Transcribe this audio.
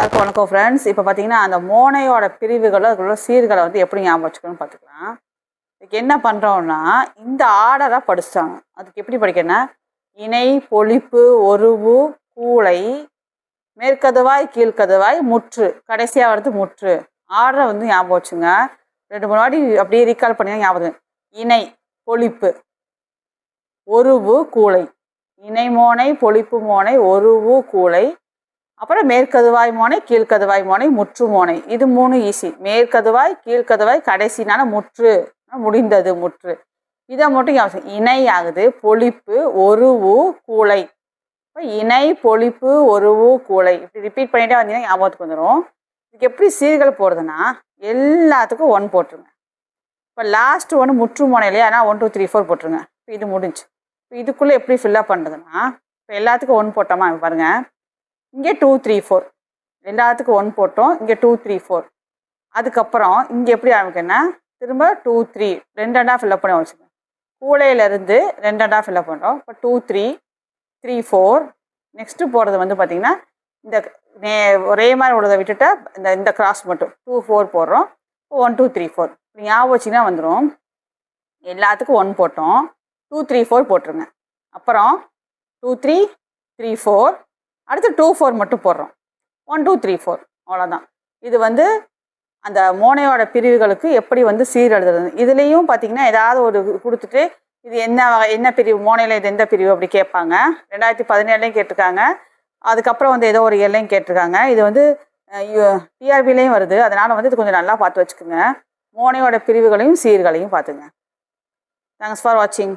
எல்லாருக்கும் வணக்கம் ஃப்ரெண்ட்ஸ் இப்போ பார்த்தீங்கன்னா அந்த மோனையோட பிரிவுகளை அதுக்குள்ள சீர்களை வந்து எப்படி ஞாபகம் வச்சுக்கணும்னு பார்த்துக்கலாம் இதுக்கு என்ன பண்ணுறோம்னா இந்த ஆர்டராக படிச்சிட்டாங்க அதுக்கு எப்படி படிக்கணும் இணை பொழிப்பு ஒருவு கூளை மேற்கதுவாய் கீழ்கதுவாய் முற்று. கடைசியாக வருது முற்று. ஆர்டரை வந்து ஞாபகம் வச்சுங்க. ரெண்டு மூணு வாட்டி அப்படியே ரீகால் பண்ணி ஞாபகம் இணை பொழிப்பு ஒருவு கூளை. இணை மோனை பொழிப்பு மோனை ஒருவு கூளை அப்புறம் மேற்கதுவாய் மோனை கீழ்கதுவாய் மோனை முற்று மோனை. இது மூணு ஈஸி மேற்கதுவாய் கீழ்கதுவாய் கடைசினால முற்று. முடிந்தது முற்று. இதை மட்டும் அவசியம் இணை ஆகுது. பொழிப்பு ஒருவு கூளை இப்போ இணை பொழிப்பு ஒரு ஊ கூளை இப்படி ரிப்பீட் பண்ணிட்டே வந்தீங்கன்னா ஞாபகத்துக்கு வந்துடும் இதுக்கு எப்படி சீர்கள் போடுறதுன்னா எல்லாத்துக்கும் ஒன் போட்டுருங்க. இப்போ லாஸ்ட் ஒன்று முற்று மோனை இல்லையா? ஆனால் ஒன் டூ த்ரீ ஃபோர் போட்டுருங்க. இப்போ இது முடிஞ்சு. இப்போ இதுக்குள்ளே எப்படி ஃபில்லப் பண்ணுறதுன்னா இப்போ எல்லாத்துக்கும் ஒன் போட்டோமா? பாருங்கள் இங்கே டூ த்ரீ ஃபோர் ரெண்டாவதுக்கு ஒன் போட்டோம். இங்கே டூ த்ரீ ஃபோர் அதுக்கப்புறம் இங்கே எப்படி ஆரம்பிக்கணும்னா திரும்ப டூ த்ரீ ரெண்டு அண்டா ஃபில்லப் பண்ணி வச்சுக்கோங்க. கூலையிலேருந்து ரெண்டு அண்டா ஃபில்லப் பண்ணுறோம் இப்போ two three three four next போடுறது வந்து பார்த்திங்கன்னா இந்த நே ஒரே மாதிரி உள்ளதை விட்டுட்டு இந்த இந்த கிராஸ் மட்டும். டூ ஃபோர் போடுறோம். ஒன் டூ த்ரீ ஃபோர் ஞாபகம் வச்சிங்கன்னா வந்துடும் எல்லாத்துக்கும் ஒன் போட்டோம். டூ த்ரீ ஃபோர் போட்டுருங்க. அப்புறம் டூ த்ரீ த்ரீ ஃபோர் அடுத்து டூ ஃபோர் மட்டும் போடுறோம். ஒன் டூ த்ரீ ஃபோர் அவ்வளோதான் இது வந்து அந்த மோனையோட பிரிவுகளுக்கு எப்படி வந்து சீர் எழுதுறது இதுலேயும் பார்த்தீங்கன்னா ஏதாவது ஒரு கொடுத்துட்டு இது என்ன என்ன பிரிவு மோனையில் இது எந்த பிரிவு அப்படி கேட்பாங்க. ரெண்டாயிரத்தி பதினேழுலையும் கேட்டிருக்காங்க. அதுக்கப்புறம் வந்து ஏதோ ஒரு எல்லையும் கேட்டிருக்காங்க. இது வந்து டிஆர்பிலையும் வருது. அதனால் வந்து இது கொஞ்சம் நல்லா பார்த்து வச்சுக்கோங்க. மோனையோட பிரிவுகளையும் சீர்களையும் பார்த்துங்க. தேங்க்ஸ் ஃபார் வாட்சிங்